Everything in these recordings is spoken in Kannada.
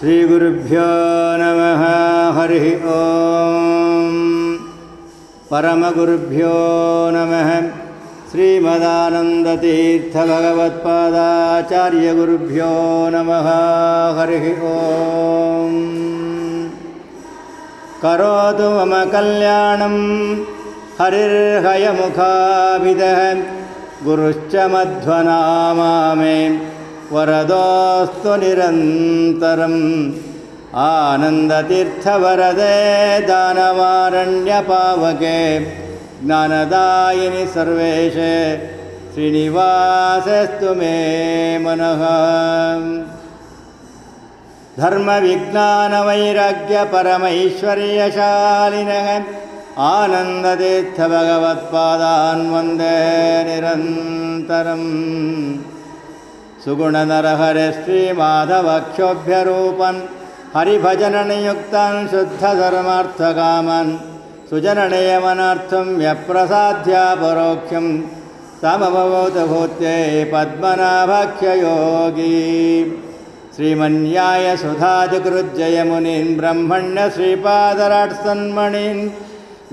श्रीगुरुभ्यो नमः हरिः ॐ परमगुरुभ्यो नमः श्रीमदानन्दतीर्थभगवत्पादाचार्यगुरुभ्यो नमः हरिः ॐ करोतु मम कल्याणं हरिर्हयमुखाभिदः गुरुश्च मध्वनामा मे वरदोऽस्तु निरन्तरम् आनन्दतीर्थवरदे दानवारण्यपावके ज्ञानदायिनि सर्वेशे श्रीनिवासस्तु मे मनः धर्मविज्ञानवैराग्यपरमैश्वर्यशालिनः आनन्दतीर्थभगवत्पादान् वन्दे निरन्तरम् सुगुणनरहरे श्रीमाधवक्षोभ्यरूपन् हरिभजननियुक्तान् शुद्धधर्मार्थकामान् सुजननियमनार्थं व्यप्रसाध्या परोक्षं समभवतभूत्यै पद्मनाभख्ययोगी श्रीमन्याय सुधादिकृज्जयमुनीन् ब्रह्मण्यश्रीपादराट्सन्मणीन्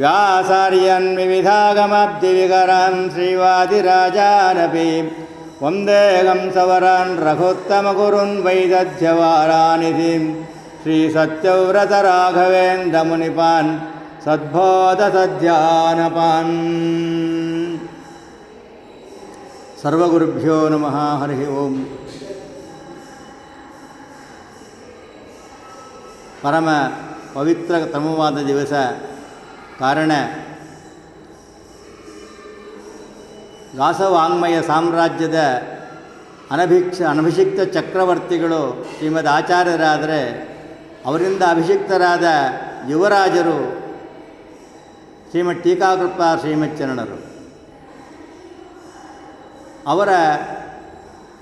व्यासार्यन् विविधागमाब्धिविकरान् श्रीवादिराजानपि वन्देहं सवरान् रघुत्तमगुरुन् वैदध्यवारानिधिं श्रीसत्यव्रतराघवेन्द्रमुनिपान् सद्बोधसद्ध्यानपान् सर्वगुरुभ्यो नमः हरिः ओम् ಪರಮ ಪವಿತ್ರತಮವಾದ ದಿವಸ ಕಾರಣ ವ್ಯಾಸವಾಂಗ್ಮಯ ಸಾಮ್ರಾಜ್ಯದ ಅನಭಿಕ್ಷ ಅನಭಿಷಿಕ್ತ ಚಕ್ರವರ್ತಿಗಳು ಶ್ರೀಮದ್ ಆಚಾರ್ಯರಾದರೆ ಅವರಿಂದ ಅಭಿಷಿಕ್ತರಾದ ಯುವರಾಜರು ಶ್ರೀಮದ್ ಟೀಕಾಕೃಪ ಶ್ರೀಮಚ್ಚರಣರು ಅವರ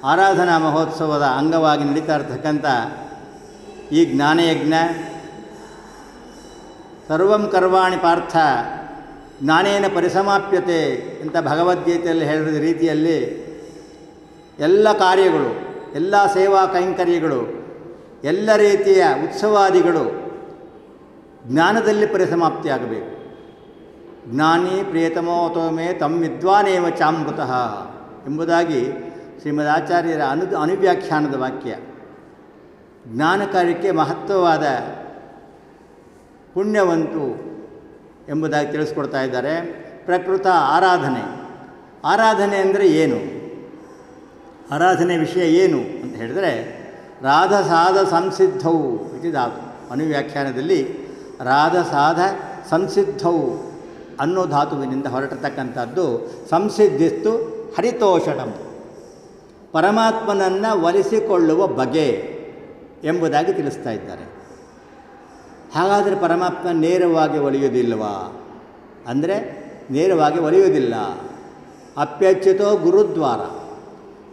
ಆರಾಧನಾ ಮಹೋತ್ಸವದ ಅಂಗವಾಗಿ ನಡೀತಾ ಇರತಕ್ಕಂಥ ಈ ಜ್ಞಾನಯಜ್ಞ ಸರ್ವಂ ಕರ್ವಾಣಿ ಪಾರ್ಥ ಜ್ಞಾನೇನ ಪರಿಸಮಾಪ್ಯತೆ ಅಂತ ಭಗವದ್ಗೀತೆಯಲ್ಲಿ ಹೇಳಿದ ರೀತಿಯಲ್ಲಿ ಎಲ್ಲ ಕಾರ್ಯಗಳು, ಎಲ್ಲ ಸೇವಾ ಕೈಂಕರ್ಯಗಳು, ಎಲ್ಲ ರೀತಿಯ ಉತ್ಸವಾದಿಗಳು ಜ್ಞಾನದಲ್ಲಿ ಪರಿಸಮಾಪ್ತಿಯಾಗಬೇಕು. ಜ್ಞಾನಿ ಪ್ರಿಯತಮೋತಮೇ ತಮ್ಮ ವಿದ್ವಾನೇವ ಚಾಮೃತಃ ಎಂಬುದಾಗಿ ಶ್ರೀಮದ್ ಆಚಾರ್ಯರ ಅನು, ಅನುವ್ಯಾಖ್ಯಾನದ ವಾಕ್ಯ. ಜ್ಞಾನ ಕಾರ್ಯಕ್ಕೆ ಮಹತ್ವವಾದ ಪುಣ್ಯವಂತು ಎಂಬುದಾಗಿ ತಿಳಿಸ್ಕೊಡ್ತಾ ಇದ್ದಾರೆ. ಪ್ರಕೃತ ಆರಾಧನೆ. ಆರಾಧನೆ ಅಂದರೆ ಏನು? ಆರಾಧನೆ ವಿಷಯ ಏನು ಅಂತ ಹೇಳಿದರೆ ರಾಧಸಾಧ ಸಂಸಿದ್ಧವು ಇದು ಧಾತು ಅನುವ್ಯಾಖ್ಯಾನದಲ್ಲಿ ರಾಧಸಾಧ ಸಂಸಿದ್ಧವು ಅನ್ನೋ ಧಾತುವಿನಿಂದ ಹೊರಟತಕ್ಕಂಥದ್ದು ಸಂಸಿದ್ಧಿಸ್ತು ಹರಿತೋಷಣಂ. ಪರಮಾತ್ಮನನ್ನು ಒಲಿಸಿಕೊಳ್ಳುವ ಬಗೆ ಎಂಬುದಾಗಿ ತಿಳಿಸ್ತಾ ಇದ್ದಾರೆ. ಹಾಗಾದರೆ ಪರಮಾತ್ಮ ನೇರವಾಗಿ ಒಲಿಯುವುದಿಲ್ಲವಾ? ಅಂದರೆ ನೇರವಾಗಿ ಒಲಿಯುವುದಿಲ್ಲ. ಅಪ್ಯಚ್ಯುತೋ ಗುರುದ್ವಾರ.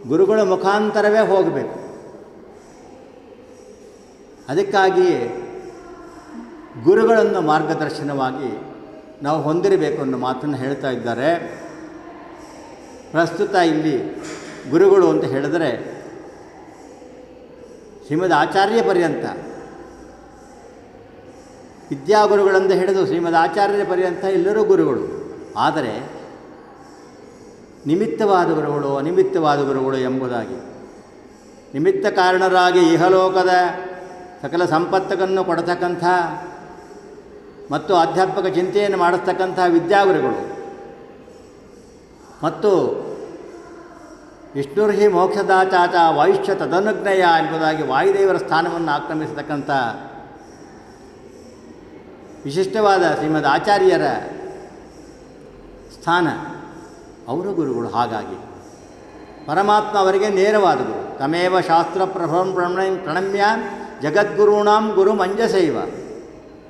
ಗುರುಗಳ ಮುಖಾಂತರವೇ ಹೋಗಬೇಕು. ಅದಕ್ಕಾಗಿಯೇ ಗುರುಗಳನ್ನು ಮಾರ್ಗದರ್ಶನವಾಗಿ ನಾವು ಹೊಂದಿರಬೇಕು ಅನ್ನೋ ಮಾತನ್ನು ಹೇಳ್ತಾ ಇದ್ದಾರೆ. ಪ್ರಸ್ತುತ ಇಲ್ಲಿ ಗುರುಗಳು ಅಂತ ಹೇಳಿದರೆ ಶ್ರೀಮದ್ ಆಚಾರ್ಯ ಪರ್ಯಂತ ವಿದ್ಯಾಗುರುಗಳಂತ ಹಿಡಿದು ಶ್ರೀಮದ್ ಆಚಾರ್ಯರ ಪರ್ಯಂತ ಎಲ್ಲರೂ ಗುರುಗಳು. ಆದರೆ ನಿಮಿತ್ತವಾದ ಗುರುಗಳು ಅನಿಮಿತ್ತವಾದ ಗುರುಗಳು ಎಂಬುದಾಗಿ. ನಿಮಿತ್ತ ಕಾರಣರಾಗಿ ಇಹಲೋಕದ ಸಕಲ ಸಂಪತ್ತನ್ನು ಕೊಡತಕ್ಕಂಥ ಮತ್ತು ಆಧ್ಯಾತ್ಮಿಕ ಚಿಂತೆಯನ್ನು ಮಾಡಿಸ್ತಕ್ಕಂಥ ವಿದ್ಯಾಗುರುಗಳು. ಮತ್ತು ವಿಷ್ಣುರ್ಹಿ ಮೋಕ್ಷದಾಚಾಚ ವಾಯುಷ್ಯ ತದನುಜ್ಞಯ ಎಂಬುದಾಗಿ ವಾಯುದೇವರ ಸ್ಥಾನವನ್ನು ಆಕ್ರಮಿಸತಕ್ಕಂಥ ವಿಶಿಷ್ಟವಾದ ಶ್ರೀಮದ್ ಆಚಾರ್ಯರ ಸ್ಥಾನ. ಅವರು ಗುರುಗಳು ಹಾಗಾಗಿ. ಪರಮಾತ್ಮ ಅವರಿಗೆ ನೇರವಾದ ಗುರು. ತಮೇವ ಶಾಸ್ತ್ರ ಪ್ರಭಂ ಪ್ರಣಯ ಪ್ರಣಮ್ಯ ಜಗದ್ಗುರುಣಾಂ ಗುರು ಮಂಜಸೈವ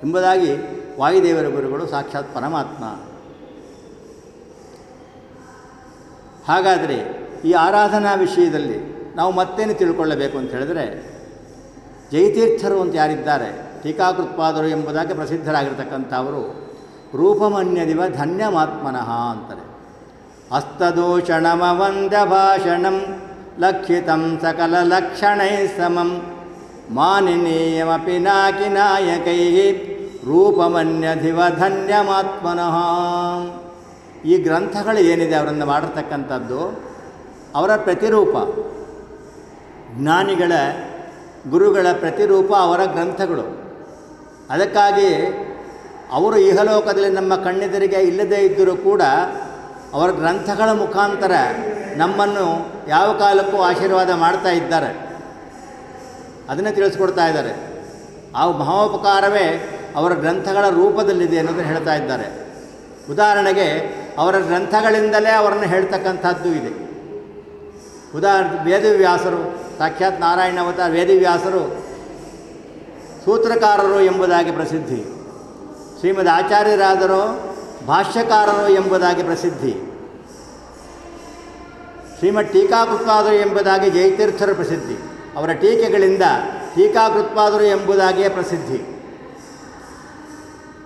ಎಂಬುದಾಗಿ ವಾಯುದೇವರ ಗುರುಗಳು ಸಾಕ್ಷಾತ್ ಪರಮಾತ್ಮ. ಹಾಗಾದರೆ ಈ ಆರಾಧನಾ ವಿಷಯದಲ್ಲಿ ನಾವು ಮತ್ತೇನು ತಿಳ್ಕೊಳ್ಳಬೇಕು ಅಂತ ಹೇಳಿದ್ರೆ ಜಯತೀರ್ಥರು ಅಂತ ಯಾರಿದ್ದಾರೆ? ಟೀಕಾಕೃತ್ಪಾದರು ಎಂಬುದಾಗಿ ಪ್ರಸಿದ್ಧರಾಗಿರ್ತಕ್ಕಂಥವರು ರೂಪಮನ್ಯದಿವ ಧನ್ಯಮಾತ್ಮನಃ ಅಂತಾರೆ. ಹಸ್ತದೂಷಣಮವಂದ ಭಾಷಣಂ ಲಕ್ಷಿತಂ ಸಕಲ ಲಕ್ಷಣೈ ಸಮಂ ಮಾನಿನೀಯಮಪಿ ನಾಕಿನಾಯಕೈ ರೂಪಮನ್ಯಧಿವ ಧನ್ಯಮಾತ್ಮನಃ. ಈ ಗ್ರಂಥಗಳು ಏನಿದೆ ಅವರನ್ನು ಮಾಡಿರ್ತಕ್ಕಂಥದ್ದು? ಅವರ ಪ್ರತಿರೂಪ. ಜ್ಞಾನಿಗಳ ಗುರುಗಳ ಪ್ರತಿರೂಪ ಅವರ ಗ್ರಂಥಗಳು. ಅದಕ್ಕಾಗಿ ಅವರು ಇಹಲೋಕದಲ್ಲಿ ನಮ್ಮ ಕಣ್ಣೆದುರಿಗೆ ಇಲ್ಲದೇ ಇದ್ದರೂ ಕೂಡ ಅವರ ಗ್ರಂಥಗಳ ಮುಖಾಂತರ ನಮ್ಮನ್ನು ಯಾವ ಕಾಲಕ್ಕೂ ಆಶೀರ್ವಾದ ಮಾಡ್ತಾ ಇದ್ದಾರೆ. ಅದನ್ನೇ ತಿಳಿಸ್ಕೊಡ್ತಾ ಇದ್ದಾರೆ. ಆ ಮಹೋಪಕಾರವೇ ಅವರ ಗ್ರಂಥಗಳ ರೂಪದಲ್ಲಿದೆ ಅನ್ನೋದನ್ನು ಹೇಳ್ತಾ ಇದ್ದಾರೆ. ಉದಾಹರಣೆಗೆ ಅವರ ಗ್ರಂಥಗಳಿಂದಲೇ ಅವರನ್ನು ಹೇಳ್ತಕ್ಕಂಥದ್ದು ಇದೆ. ಉದಾಹರಣೆ ವೇದವ್ಯಾಸರು, ಸಾಕ್ಷಾತ್ ನಾರಾಯಣ ಅವತಾರ ವೇದವ್ಯಾಸರು ಸೂತ್ರಕಾರರು ಎಂಬುದಾಗಿ ಪ್ರಸಿದ್ಧಿ. ಶ್ರೀಮದ್ ಆಚಾರ್ಯರಾದರು ಭಾಷ್ಯಕಾರರು ಎಂಬುದಾಗಿ ಪ್ರಸಿದ್ಧಿ. ಶ್ರೀಮದ್ ಟೀಕಾಕೃತ್ಪಾದರು ಎಂಬುದಾಗಿ ಜಯತೀರ್ಥರ ಪ್ರಸಿದ್ಧಿ. ಅವರ ಟೀಕೆಗಳಿಂದ ಟೀಕಾಕೃತ್ಪಾದರು ಎಂಬುದಾಗಿಯೇ ಪ್ರಸಿದ್ಧಿ.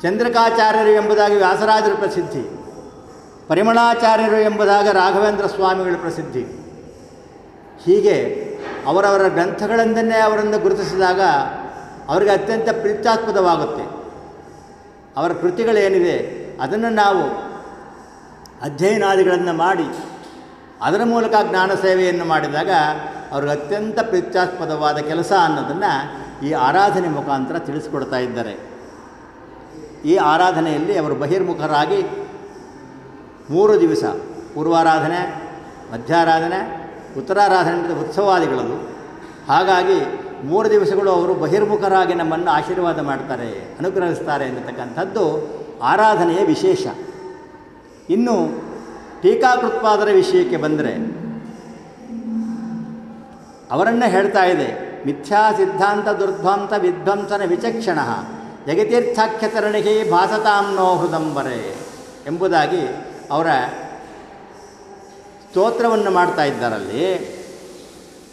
ಚಂದ್ರಕಾಚಾರ್ಯರು ಎಂಬುದಾಗಿ ವ್ಯಾಸರಾಜರು ಪ್ರಸಿದ್ಧಿ. ಪರಿಮಳಾಚಾರ್ಯರು ಎಂಬುದಾಗಿ ರಾಘವೇಂದ್ರ ಸ್ವಾಮಿಗಳು ಪ್ರಸಿದ್ಧಿ. ಹೀಗೆ ಅವರವರ ಗ್ರಂಥಗಳಿಂದಲೇ ಅವರನ್ನು ಗುರುತಿಸಿದಾಗ ಅವರಿಗೆ ಅತ್ಯಂತ ಪ್ರೀತ್ಯಾಸ್ಪದವಾಗುತ್ತೆ. ಅವರ ಕೃತಿಗಳೇನಿದೆ ಅದನ್ನು ನಾವು ಅಧ್ಯಯನಾದಿಗಳನ್ನು ಮಾಡಿ, ಅದರ ಮೂಲಕ ಜ್ಞಾನ ಸೇವೆಯನ್ನು ಮಾಡಿದಾಗ ಅವ್ರಿಗೆ ಅತ್ಯಂತ ಪ್ರೀತ್ಯಾಸ್ಪದವಾದ ಕೆಲಸ ಅನ್ನೋದನ್ನು ಈ ಆರಾಧನೆ ಮುಖಾಂತರ ತಿಳಿಸ್ಕೊಡ್ತಾ ಇದ್ದಾರೆ. ಈ ಆರಾಧನೆಯಲ್ಲಿ ಅವರು ಬಹಿರ್ಮುಖರಾಗಿ ಮೂರು ದಿವಸ ಪೂರ್ವಾರಾಧನೆ, ಮಧ್ಯಾರಾಧನೆ, ಉತ್ತರಾರಾಧನೆ, ಉತ್ಸವಾದಿಗಳದು. ಹಾಗಾಗಿ ಮೂರು ದಿವಸಗಳು ಅವರು ಬಹಿರ್ಮುಖರಾಗಿ ನಮ್ಮನ್ನು ಆಶೀರ್ವಾದ ಮಾಡ್ತಾರೆ, ಅನುಗ್ರಹಿಸ್ತಾರೆ ಅನ್ನತಕ್ಕಂಥದ್ದು ಆರಾಧನೆಯ ವಿಶೇಷ. ಇನ್ನು ಟೀಕಾಕೃತ್ಪಾದರ ವಿಷಯಕ್ಕೆ ಬಂದರೆ, ಅವರನ್ನು ಹೇಳ್ತಾ ಇದೆ, ಮಿಥ್ಯಾ ಸಿದ್ಧಾಂತ ದುರ್ಧ್ವಂಸ ವಿಧ್ವಂಸನ ವಿಚಕ್ಷಣ ಜಗತೀರ್ಥಾಖ್ಯತರಣಿಗೆ ಭಾಸತಾಂನೋ ಹೃದಂಬರೆ ಎಂಬುದಾಗಿ ಅವರ ಸ್ತೋತ್ರವನ್ನು ಮಾಡ್ತಾ ಇದ್ದಾರಲ್ಲಿ.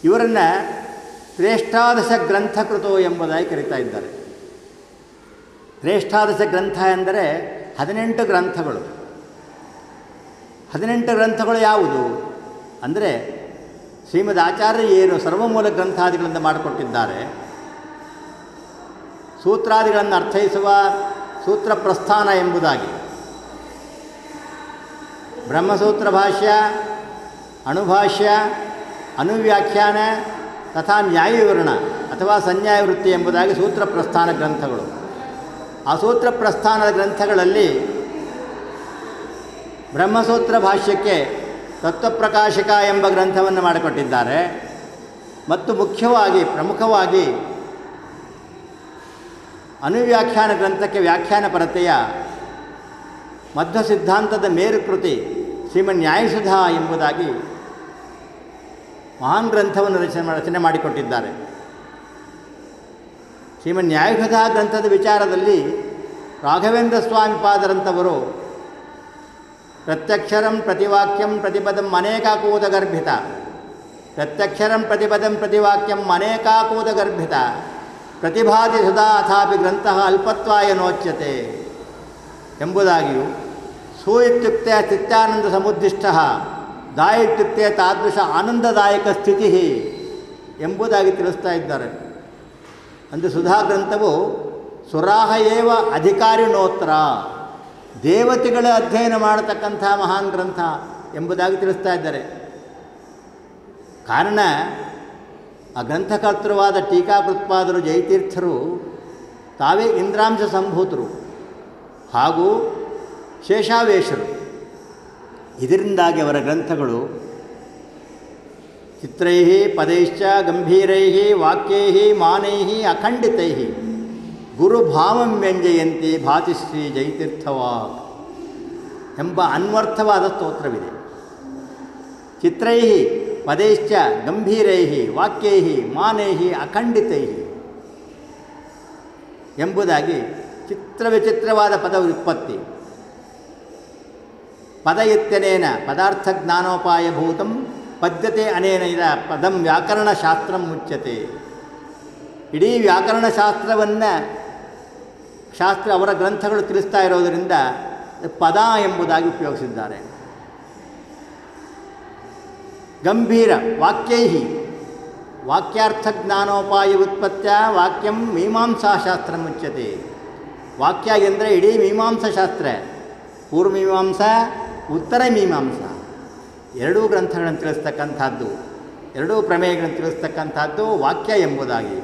ಇವರನ್ನು ಶ್ರೇಷ್ಠಾದಶ ಗ್ರಂಥಕೃತೋ ಎಂಬುದಾಗಿ ಕರೀತಾ ಇದ್ದಾರೆ. ಶ್ರೇಷ್ಠಾದಶ ಗ್ರಂಥ ಎಂದರೆ ಹದಿನೆಂಟು ಗ್ರಂಥಗಳು. ಹದಿನೆಂಟು ಗ್ರಂಥಗಳು ಯಾವುದು? ಅಂದರೆ ಶ್ರೀಮದ್ ಆಚಾರ್ಯ ಏನು ಸರ್ವಮೂಲ ಗ್ರಂಥಾದಿಗಳಿಂದ ಮಾಡಿಕೊಟ್ಟಿದ್ದಾರೆ. ಸೂತ್ರಾದಿಗಳನ್ನು ಅರ್ಥೈಸುವ ಸೂತ್ರ ಪ್ರಸ್ಥಾನ ಎಂಬುದಾಗಿ. ಬ್ರಹ್ಮಸೂತ್ರ ಭಾಷ್ಯ, ಅಣುಭಾಷ್ಯ ಅನುವ್ಯಾಖ್ಯಾನ ತಥಾ ನ್ಯಾಯವಿವರಣ ಅಥವಾ ಸಂನ್ಯಾಯ ವೃತ್ತಿ ಎಂಬುದಾಗಿ ಸೂತ್ರ ಪ್ರಸ್ಥಾನ ಗ್ರಂಥಗಳು. ಆ ಸೂತ್ರ ಪ್ರಸ್ಥಾನದ ಗ್ರಂಥಗಳಲ್ಲಿ ಬ್ರಹ್ಮಸೂತ್ರ ಭಾಷ್ಯಕ್ಕೆ ತತ್ವಪ್ರಕಾಶಕ ಎಂಬ ಗ್ರಂಥವನ್ನು ಮಾಡಿಕೊಟ್ಟಿದ್ದಾರೆ. ಮತ್ತು ಮುಖ್ಯವಾಗಿ, ಪ್ರಮುಖವಾಗಿ ಅನುವ್ಯಾಖ್ಯಾನ ಗ್ರಂಥಕ್ಕೆ ವ್ಯಾಖ್ಯಾನ ಪರತೆಯ ಮಧ್ವ ಸಿದ್ಧಾಂತದ ಮೇರುಕೃತಿ ಶ್ರೀಮನ್ ನ್ಯಾಯಸುಧಾ ಎಂಬುದಾಗಿ ಮಹಾನ್ ಗ್ರಂಥವನ್ನು ರಚನೆ ರಚನೆ ಮಾಡಿಕೊಟ್ಟಿದ್ದಾರೆ. ಶ್ರೀಮನ್ ನ್ಯಾಯಕಥಾ ಗ್ರಂಥದ ವಿಚಾರದಲ್ಲಿ ರಾಘವೇಂದ್ರ ಸ್ವಾಮಿ ಪಾದರಂಥವರು ಪ್ರತ್ಯಕ್ಷರಂ ಪ್ರತಿವಾಕ್ಯಂ ಪ್ರತಿಪದಂ ಅನೇಕಾಕೂತಗರ್ಭಿತ ಪ್ರತ್ಯಕ್ಷರಂ ಪ್ರತಿಪದಂ ಪ್ರತಿವಾಕ್ಯಂ ಅನೇಕಾಕೂತಗರ್ಭಿತ ಪ್ರತಿಭಾತಿ ಸುಧಾ ಅಥಾಪಿ ಗ್ರಂಥ ಅಲ್ಪತ್ವಾಯ ನೋಚ್ಯತೆ. ಎಂಬುದಾಗಿಯೂ ಸು ಇತ್ಯುಕ್ತೆ ಚಿತ್ತಾನಂದ ಸಮುದ್ದಿಷ್ಟ ದಾ ಇತ್ಯುಕ್ತೆ ತಾದೃಶ ಆನಂದದಾಯಕ ಸ್ಥಿತಿ ಎಂಬುದಾಗಿ ತಿಳಿಸ್ತಾ ಇದ್ದಾರೆ. ಅಂದರೆ ಸುಧಾ ಗ್ರಂಥವು ಸುರಾಹ ಏವ ಅಧಿಕಾರಿಣೋತ್ರ, ದೇವತೆಗಳ ಅಧ್ಯಯನ ಮಾಡತಕ್ಕಂಥ ಮಹಾನ್ ಗ್ರಂಥ ಎಂಬುದಾಗಿ ತಿಳಿಸ್ತಾ ಇದ್ದಾರೆ. ಕಾರಣ, ಆ ಗ್ರಂಥಕರ್ತೃವಾದ ಟೀಕಾಕೃತ್ಪಾದರು ಜಯತೀರ್ಥರು ತಾವೇ ಇಂದ್ರಾಂಶ ಸಂಭೂತರು ಹಾಗೂ ಶೇಷಾವೇಶರು. ಇದರಿಂದಾಗಿ ಅವರ ಗ್ರಂಥಗಳು ಚಿತ್ರೈ ಪದೈಶ್ಚ ಗಂಭೀರೈ ವಾಕ್ಯೈ ಮಾನೈ ಅಖಂಡಿತೈ ಗುರುಭಾವಂ ವ್ಯಂಜಯಂತಿ ಭಾತಿಶ್ರೀ ಜೈತೀರ್ಥವಾ ಎಂಬ ಅನ್ವರ್ಥವಾದ ಸ್ತೋತ್ರವಿದೆ. ಚಿತ್ರೈ ಪದೈಶ್ಚ ಗಂಭೀರೈ ವಾಕ್ಯೈ ಮಾನೈ ಅಖಂಡಿತೈ ಎಂಬುದಾಗಿ ಚಿತ್ರವಿಚಿತ್ರವಾದ ಪದ ಉತ್ಪತ್ತಿ. ಪದ ಇತ್ಯನೇನ ಪದಾರ್ಥ ಜ್ಞಾನೋಪಾಯಭೂತಂ ಪದ್ಯತೆ ಅನೇನ ಇದ ಪದಂ ವ್ಯಾಕರಣಶಾಸ್ತ್ರ ಮುಚ್ಚತೆ ಇಡೀ ವ್ಯಾಕರಣಶಾಸ್ತ್ರವನ್ನು ಶಾಸ್ತ್ರ ಅವರ ಗ್ರಂಥಗಳು ತಿಳಿಸ್ತಾ ಇರೋದರಿಂದ ಪದ ಎಂಬುದಾಗಿ ಉಪಯೋಗಿಸಿದ್ದಾರೆ. ಗಂಭೀರ ವಾಕ್ಯೈ ವಾಕ್ಯಾರ್ಥ ಜ್ಞಾನೋಪಾಯ ಉತ್ಪತ್ಯ ವಾಕ್ಯಂ ಮೀಮಾಂಸಾಶಾಸ್ತ್ರ ಮುಚ್ಚತೆ ವಾಕ್ಯ ಎಂದರೆ ಇಡೀ ಮೀಮಾಂಸಾ ಶಾಸ್ತ್ರ. ಪೂರ್ವಮೀಮಾಂಸಾ ಉತ್ತರ ಮೀಮಾಂಸ. ಎರಡೂ ಗ್ರಂಥಗಳನ್ನು ತಿಳಿಸ್ತಕ್ಕಂಥದ್ದು ಎರಡೂ ಪ್ರಮೇಯಗಳನ್ನು ತಿಳಿಸ್ತಕ್ಕಂಥದ್ದು ವಾಕ್ಯ ಎಂಬುದಾಗಿ.